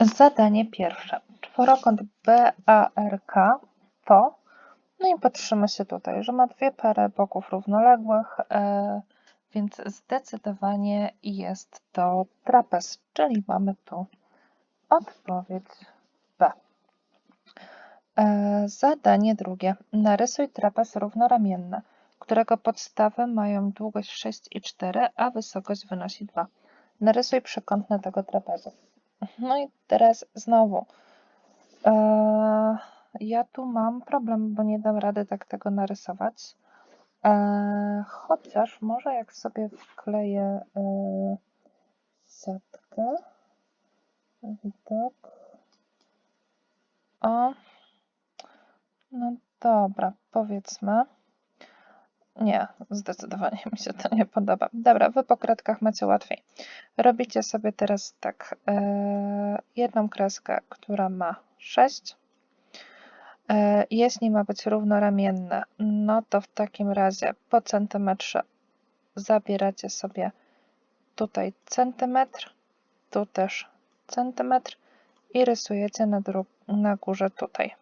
Zadanie pierwsze. Czworokąt BARK to, no i patrzymy się tutaj, że ma dwie pary boków równoległych, e, więc zdecydowanie jest to trapez, czyli mamy tu odpowiedź B. E, zadanie drugie. Narysuj trapez równoramienny, którego podstawy mają długość 6 i 4, a wysokość wynosi 2. Narysuj przekątne tego trapezu. No i teraz znowu. E, ja tu mam problem, bo nie dam rady tak tego narysować. E, chociaż może jak sobie wkleję e, siatkę, widok. O, no dobra, powiedzmy. Nie, zdecydowanie mi się to nie podoba. Dobra, wy po kredkach macie łatwiej. Robicie sobie teraz tak, e, jedną kreskę, która ma 6. E, jeśli ma być równoramienne, no to w takim razie po centymetrze zabieracie sobie tutaj centymetr, tu też centymetr i rysujecie na, na górze tutaj.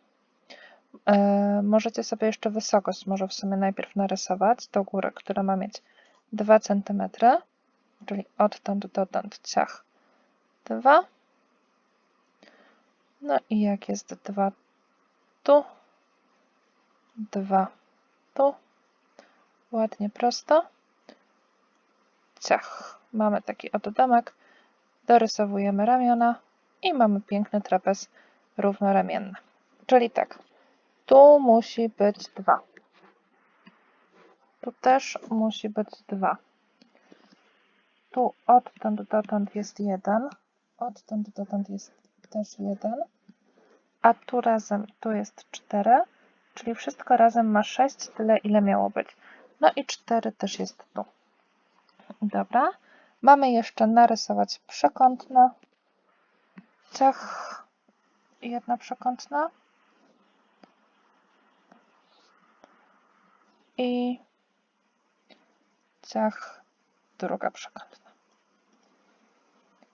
E, możecie sobie jeszcze wysokość może w sumie najpierw narysować do góry, która ma mieć 2 cm, czyli odtąd dotąd ciach 2. No i jak jest 2 tu, 2 tu, ładnie prosto, ciach. Mamy taki oto domek, dorysowujemy ramiona i mamy piękny trapez równoramienny. Czyli tak, tu musi być 2. Tu też musi być 2. Tu odtąd dotąd jest 1. Odtąd dotąd jest też 1. A tu razem tu jest 4. Czyli wszystko razem ma 6, tyle ile miało być. No i 4 też jest tu. Dobra. Mamy jeszcze narysować przekątne. Ciach. Jedna przekątna. I ciach druga przekątna.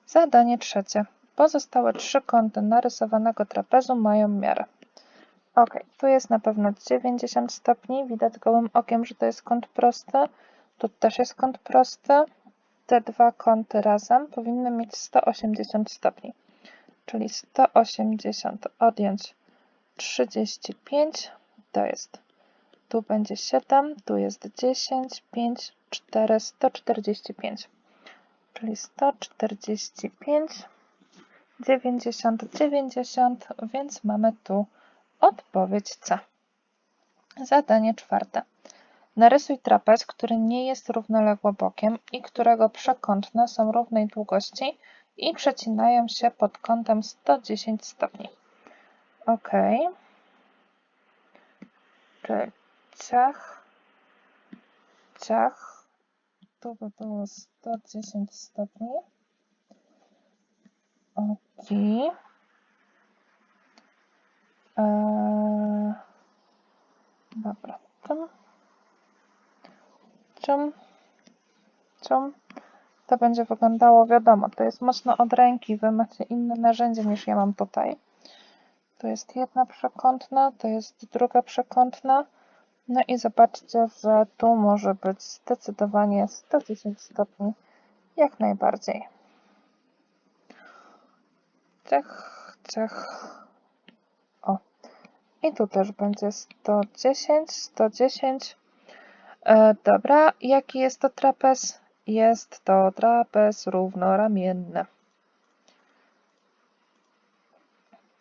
Zadanie trzecie. Pozostałe trzy kąty narysowanego trapezu mają miarę. Ok, tu jest na pewno 90 stopni. Widać gołym okiem, że to jest kąt prosty. Tu też jest kąt prosty. Te dwa kąty razem powinny mieć 180 stopni. Czyli 180 odjąć 35 to jest tu będzie 7, tu jest 10, 5, 4, 145. Czyli 145, 90, 90, więc mamy tu odpowiedź C. Zadanie czwarte. Narysuj trapez, który nie jest równoległy bokiem i którego przekątne są równej długości i przecinają się pod kątem 110 stopni. Ok. Czyli ciach, ciach, tu by było 110 stopni. Ok. Eee, dobra, czym, czym, czym to będzie wyglądało, wiadomo, to jest mocno od ręki, wy macie inne narzędzie niż ja mam tutaj. To jest jedna przekątna, to jest druga przekątna. No i zobaczcie, że tu może być zdecydowanie 110 stopni, jak najbardziej. Ciach, ciach. O. I tu też będzie 110, 110. E, dobra, jaki jest to trapez? Jest to trapez równoramienny.